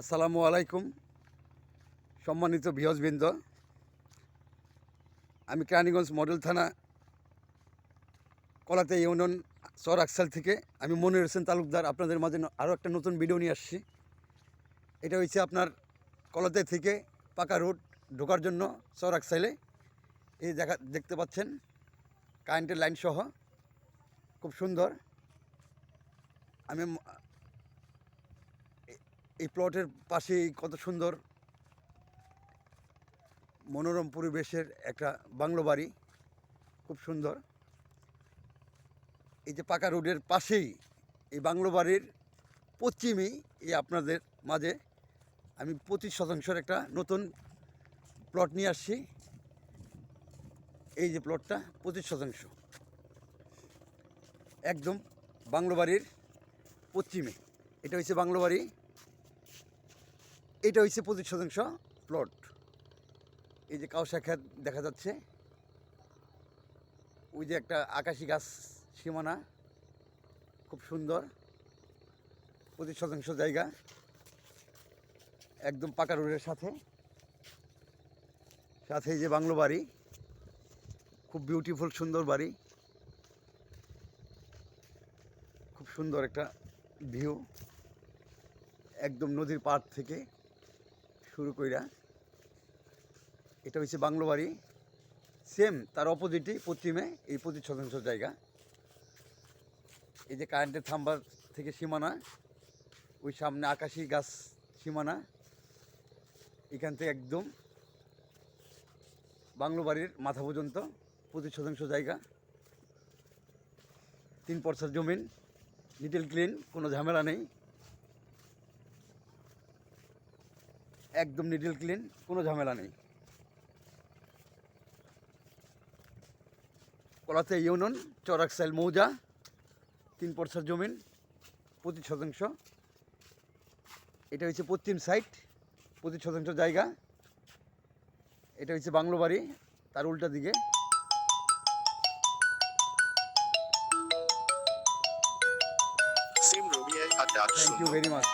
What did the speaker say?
আসসালামু আলাইকুম, সম্মানিত বৃহস্বৃন্দ আমি কেরানীগঞ্জ মডেল থানা, কলাতে ইউনিয়ন, চর আকসাল থেকে। আমি মনির হোসেন তালুকদার, আপনাদের মাঝে আরও একটা নতুন ভিডিও নিয়ে আসছি। এটা হচ্ছে আপনার কলাতে থেকে পাকা রোড ঢোকার জন্য চর আকসাইলে এই দেখা দেখতে পাচ্ছেন, কারেন্টের লাইন সহ, খুব সুন্দর। আমি এই প্লটের পাশেই কত সুন্দর মনোরম পরিবেশের একটা বাংলো বাড়ি, খুব সুন্দর। এই যে পাকা রোডের পাশেই এই বাংলো বাড়ির পশ্চিমেই এই আপনাদের মাঝে আমি পঁচিশ শতাংশের একটা নতুন প্লট নিয়ে আসছি। এই যে প্লটটা পঁচিশ শতাংশ। একদম বাংলো বাড়ির পশ্চিমে। এটা হচ্ছে বাংলো বাড়ি। এটা হচ্ছে পঁচিশ শতাংশ প্লট এই যে কাউসা খেত দেখা যাচ্ছে। ওই যে একটা আকাশি গাছ সীমানা, খুব সুন্দর। পঁচিশ শতাংশ জায়গা। একদম পাকা রোডের সাথে। সাথে এই যে বাংলো বাড়ি। খুব বিউটিফুল সুন্দর বাড়ি। খুব সুন্দর একটা ভিউ একদম নদীর পাড় থেকে শুরু কইরা, এটা হচ্ছে বাংলো বাড়ি। সেম তার অপোজিটই পশ্চিমে, এই পঁচিশ শতাংশ জায়গা। এই যে কারেন্টের থাম্বার থেকে সীমানা, ওই সামনে আকাশি গাছ সীমানা, এখান থেকে একদম বাংলো বাড়ির মাথা পর্যন্ত পঁচিশ শতাংশ জায়গা। তিন পরসার জমিন লিটল ক্লিন কোনো ঝামেলা নেই। একদম নিডল ক্লিন কোনো ঝামেলা নেই। কলাতে ইউনিয়ন চরাকসাইল মৌজা তিন পরসার জমিন পঁচিশ শতাংশ। এটা হচ্ছে পশ্চিম সাইড পঁচিশ শতাংশ জায়গা। এটা হচ্ছে বাংলো বাড়ি তার উল্টা দিকে। Thank you very much